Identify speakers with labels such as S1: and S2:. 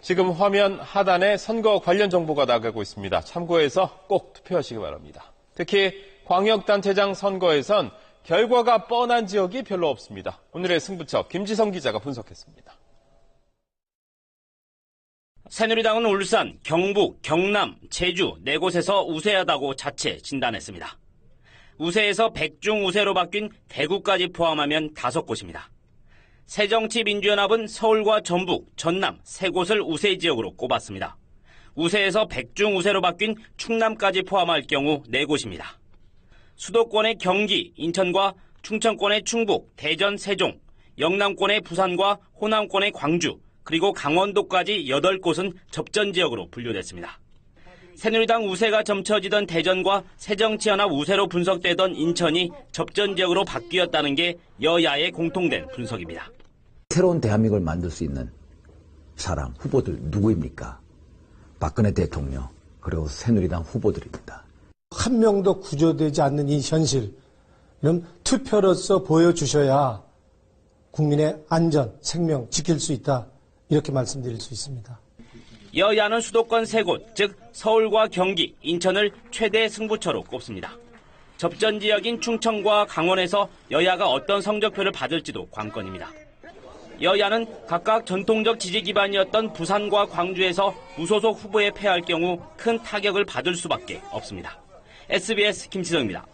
S1: 지금 화면 하단에 선거 관련 정보가 나가고 있습니다. 참고해서 꼭 투표하시기 바랍니다. 특히 광역단체장 선거에선 결과가 뻔한 지역이 별로 없습니다. 오늘의 승부처 김지성 기자가 분석했습니다.
S2: 새누리당은 울산, 경북, 경남, 제주 네 곳에서 우세하다고 자체 진단했습니다. 우세에서 백중 우세로 바뀐 대구까지 포함하면 다섯 곳입니다. 새정치민주연합은 서울과 전북, 전남 세 곳을 우세 지역으로 꼽았습니다. 우세에서 백중 우세로 바뀐 충남까지 포함할 경우 네 곳입니다. 수도권의 경기, 인천과 충청권의 충북, 대전, 세종, 영남권의 부산과 호남권의 광주, 그리고 강원도까지 8곳은 접전 지역으로 분류됐습니다. 새누리당 우세가 점쳐지던 대전과 새정치연합 우세로 분석되던 인천이 접전 지역으로 바뀌었다는 게 여야의 공통된 분석입니다.
S3: 새로운 대한민국을 만들 수 있는 사람, 후보들 누구입니까? 박근혜 대통령, 그리고 새누리당 후보들입니다.
S4: 한 명도 구조되지 않는 이 현실, 이런 투표로서 보여주셔야 국민의 안전, 생명 지킬 수 있다. 이렇게 말씀드릴 수 있습니다.
S2: 여야는 수도권 세 곳, 즉 서울과 경기, 인천을 최대 승부처로 꼽습니다. 접전 지역인 충청과 강원에서 여야가 어떤 성적표를 받을지도 관건입니다. 여야는 각각 전통적 지지 기반이었던 부산과 광주에서 무소속 후보에 패할 경우 큰 타격을 받을 수밖에 없습니다. SBS 김치성입니다.